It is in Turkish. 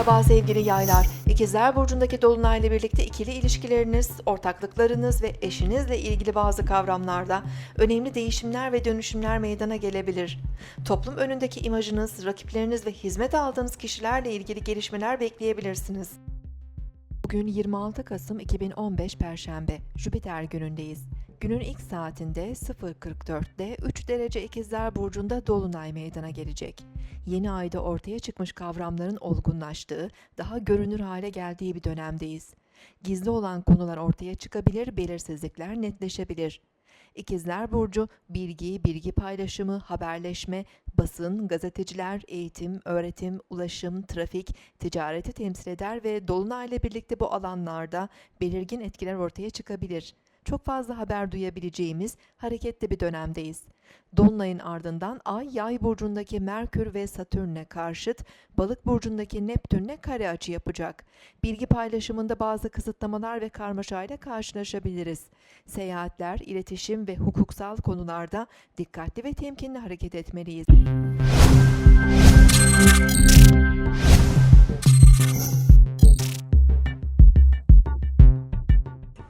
Merhaba sevgili yaylar. İkizler Burcu'ndaki Dolunay'la birlikte ikili ilişkileriniz, ortaklıklarınız ve eşinizle ilgili bazı kavramlarda önemli değişimler ve dönüşümler meydana gelebilir. Toplum önündeki imajınız, rakipleriniz ve hizmet aldığınız kişilerle ilgili gelişmeler bekleyebilirsiniz. Bugün 26 Kasım 2015 Perşembe, Jüpiter günündeyiz. Günün ilk saatinde 0.44'te 3 derece ikizler burcunda dolunay meydana gelecek. Yeni ayda ortaya çıkmış kavramların olgunlaştığı, daha görünür hale geldiği bir dönemdeyiz. Gizli olan konular ortaya çıkabilir, belirsizlikler netleşebilir. İkizler Burcu, bilgi, bilgi paylaşımı, haberleşme, basın, gazeteciler, eğitim, öğretim, ulaşım, trafik, ticareti temsil eder ve Dolunay'la birlikte bu alanlarda belirgin etkiler ortaya çıkabilir. Çok fazla haber duyabileceğimiz hareketli bir dönemdeyiz. Dolunay'ın ardından Ay, Yay burcundaki Merkür ve Satürn'e karşıt, Balık burcundaki Neptün'le kare açı yapacak. Bilgi paylaşımında bazı kısıtlamalar ve karmaşayla karşılaşabiliriz. Seyahatler, iletişim ve hukuksal konularda dikkatli ve temkinli hareket etmeliyiz.